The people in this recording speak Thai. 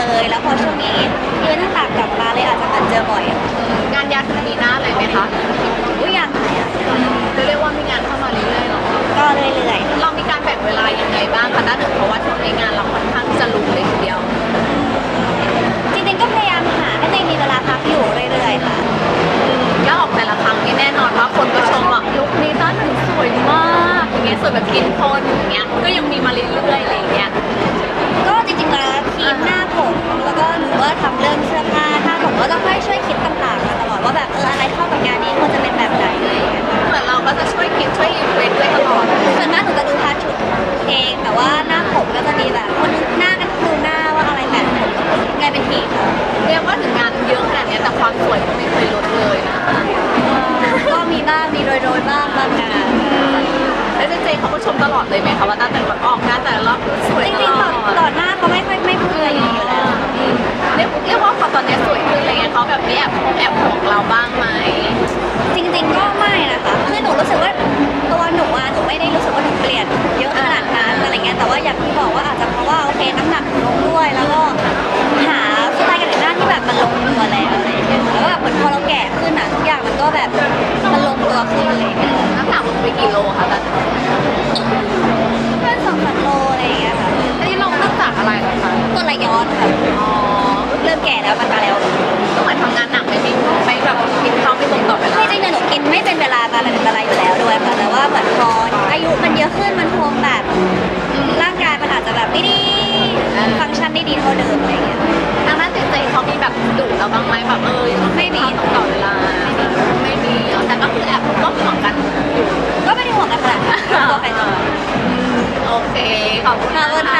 เจอกันเลย แล้วพอช่วงนี้อีเวนต์ต่างๆกลับมาเลยอาจจะเหมือนเจอบ่อยงานยาวถึงปีหน้าเลยไหมคะอุ้ยยังค่ะเรียกว่ามีงานเข้ามาเรื่อยๆเนาะก็เรื่อยๆเรามีการแบ่งเวลายังไงบ้างคะด้านหนึ่งเพราะว่าช่วงนี้งานเราค่อนข้างจะลุกเลยทีเดียวจริงๆก็พยายามหาให้ตัวเองมีเวลาพักอยู่เรื่อยๆค่ะ ก็ออกแต่ละครั้งนี่แน่นอนว่าคนก็ชมว่าลุคนี้ต้าหนึ่งสวยมากอย่างเงี้ยสวยแบบกินทนอย่างเงี้ยก็ยังมีมาเรื่อยๆอะไรอย่างเงี้ยก็จริงๆแล้วทีมหน้า ความสวยก็ไม่เคยลดเลยนะคะก็มีบ้างมีโรยๆบ้างบางงานแล้วเจเจเขาก็ชมตลอดเลยไหมคะว่าตั้งแต่แบบออกงานแต่ละรอบสวยจตริงลๆอต่อดต่อหน้าเขาไม่ค่อยไม่พูดอะไรอย่างนี้อยู่แล้วอืมเรียกเรียกว่าพอตอนเนี้ยสวยขึ้นอะไรเงี้ยเขาแบบมีแอบแอบห่วงเราบ้างไหมจริง ๆ ก็ไม่นะคะคือหนูรู้สึกว่าตัวหนูอะหนูไม่ได้รู้สึกว่าหนูเปลี่ยนเยอะขนาดนั้นอะไรเงี้ยแต่ว่าอย่างที่บอกว่าอาจจะเพราะว่าโอเคน้ำหนักหนูลงด้วยแล้วก็ กี่โลคะตอนนี้เพื่อนสองโลอะไรอย่างเงี้ยค่ะอันนี้ลงตั้งจากอะไรนะคะตัวระย้อนค่ะอ๋อเริ่มแก่แล้วมันมาแล้วก็เหมือนทำงานหนักไม่มีไม่แบบกินข้าวไม่ตรงต่อเวลาคือจริงๆเนี่ยหนูกินไม่เป็นเวลามาเป็นเวลาอยู่แล้วด้วยค่ะแต่ว่าเหมือนพออายุมันเยอะขึ้นมันคงแบบร่างกายมันอาจจะแบบไม่ได้ฟังก์ชันได้ดีเท่าเดิมอะไรอย่างเงี้ยทางด้านเจเจเขามีแบบดุเราบ้างไหมแบบ ก็ไม่ได้ห่วงกันขนา